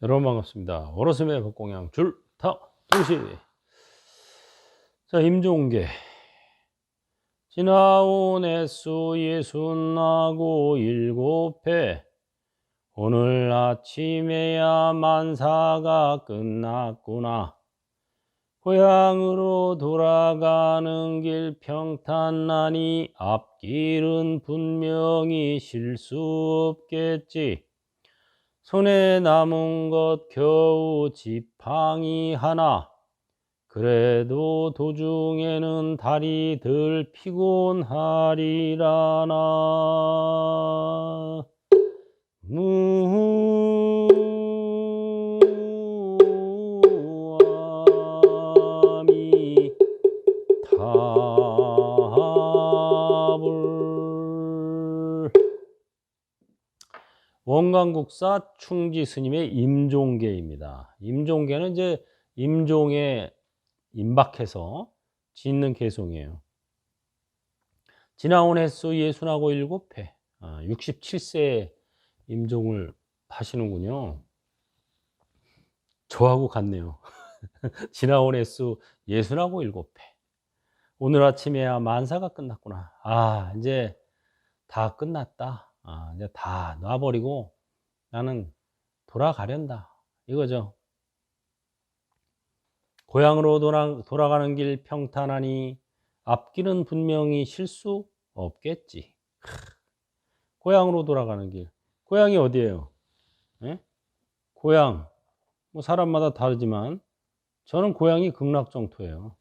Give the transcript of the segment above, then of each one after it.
여러분 반갑습니다. 오로스의 법공양 줄타 동시. 자 임종계 지나온 횟수 예순하고 일곱 회 오늘 아침에야 만사가 끝났구나. 고향으로 돌아가는 길 평탄하니 앞길은 분명히 실수 없겠지. 손에 남은 것 겨우 지팡이 하나. 그래도 도중에는 다리 덜 피곤하리라나. 무 원광국사 충지 스님의 임종계입니다. 임종계는 이제 임종에 임박해서 짓는 개송이에요. 지나온 횟수 예순하고 일곱 회, 67세 임종을 하시는군요. 저하고 같네요. 지나온 횟수 예순하고 일곱 회. 오늘 아침에야 만사가 끝났구나. 아, 이제 다 끝났다. 아, 이제 다 놔버리고 나는 돌아가련다. 이거죠. 고향으로 돌아, 돌아가는 길 평탄하니 앞길은 분명히 실수 없겠지. 크, 고향으로 돌아가는 길. 고향이 어디예요? 예? 고향. 뭐 사람마다 다르지만 저는 고향이 극락정토예요.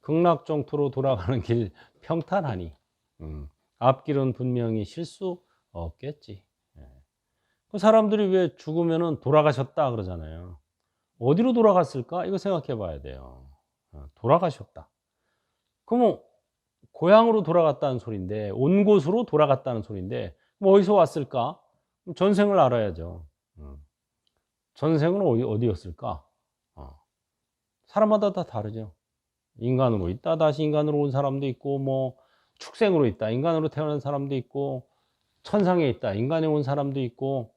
극락정토로 돌아가는 길 평탄하니 음, 앞길은 분명히 실수 없겠지. 예. 그 사람들이 왜 죽으면은 돌아가셨다 그러잖아요. 어디로 돌아갔을까? 이거 생각해 봐야 돼요. 어, 돌아가셨다. 그러면 고향으로 돌아갔다는 소리인데, 온 곳으로 돌아갔다는 소리인데, 뭐 어디서 왔을까? 전생을 알아야죠. 어. 전생은 어디, 어디였을까? 어. 사람마다 다 다르죠. 인간으로 있다, 다시 인간으로 온 사람도 있고, 뭐, 축생으로 있다, 인간으로 태어난 사람도 있고, 천상에 있다, 인간에 온 사람도 있고,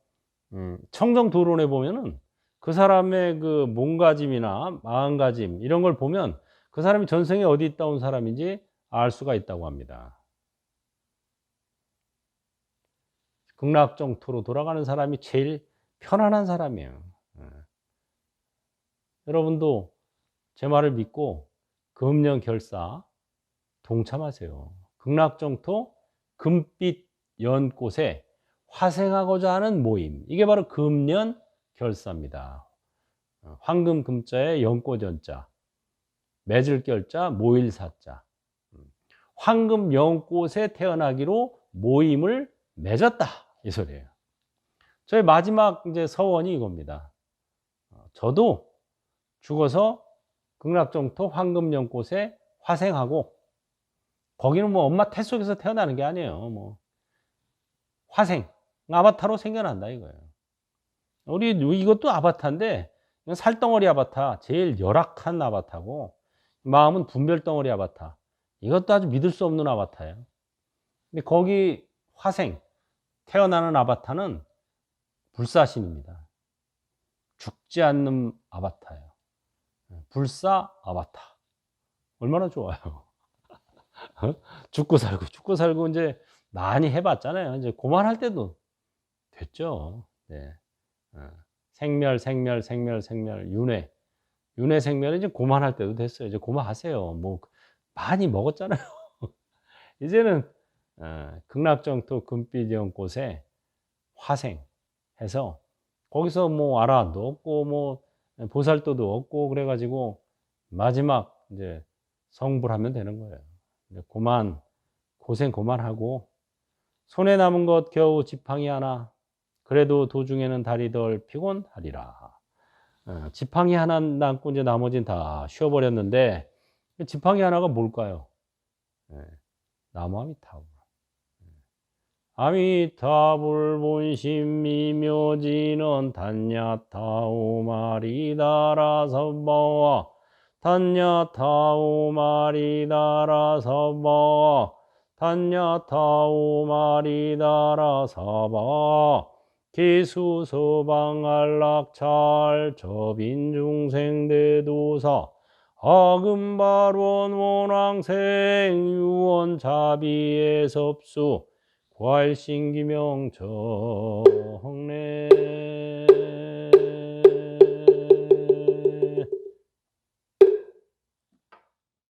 음, 청정 도론에 보면은 그 사람의 그 몸가짐이나 마음가짐, 이런 걸 보면 그 사람이 전생에 어디 있다 온 사람인지 알 수가 있다고 합니다. 극락정토로 돌아가는 사람이 제일 편안한 사람이에요. 예. 여러분도 제 말을 믿고 금년 결사 동참하세요. 극락정토 금빛 연꽃에 화생하고자 하는 모임. 이게 바로 금년 결사입니다. 어, 황금 금자에 연꽃 연자, 맺을 결자, 모일 사자. 음, 황금 연꽃에 태어나기로 모임을 맺었다. 이 소리예요. 저의 마지막 이제 서원이 이겁니다. 어, 저도 죽어서 극락정토 황금 연꽃에 화생하고 거기는 뭐 엄마 태 속에서 태어나는 게 아니에요. 뭐 화생, 아바타로 생겨난다 이거예요. 우리 이것도 아바타인데 살덩어리 아바타, 제일 열악한 아바타고 마음은 분별덩어리 아바타. 이것도 아주 믿을 수 없는 아바타예요. 근데 거기 화생, 태어나는 아바타는 불사신입니다. 죽지 않는 아바타예요. 불사 아바타. 얼마나 좋아요. 죽고 살고, 죽고 살고 이제 많이 해봤잖아요. 이제 그만할 때도 됐죠. 네. 어. 생멸, 생멸, 생멸, 생멸, 윤회. 윤회 생멸은 이제 고만할 때도 됐어요. 이제 고만하세요. 뭐, 많이 먹었잖아요. 이제는, 어, 극락정토 금빛 연꽃에 화생 해서, 거기서 뭐 아라도 없고, 뭐, 보살도도 없고, 그래가지고, 마지막 이제 성불하면 되는 거예요. 고만, 고생 고만하고, 손에 남은 것 겨우 지팡이 하나, 그래도 도중에는 다리 덜 피곤하리라. 어, 지팡이 하나 남고 이제 나머지는 다 쉬어버렸는데 지팡이 하나가 뭘까요? 네, 나무 아미타불. 아미타불 본심 미묘지는 단야타오마리다라서바와 단야타오마리다라서바와 단야타오마리다라서바. 기수 서방 안락찰 저빈 중생 대도사. 아금발원 원왕생 유원 자비의 섭수. 괄신기명 정례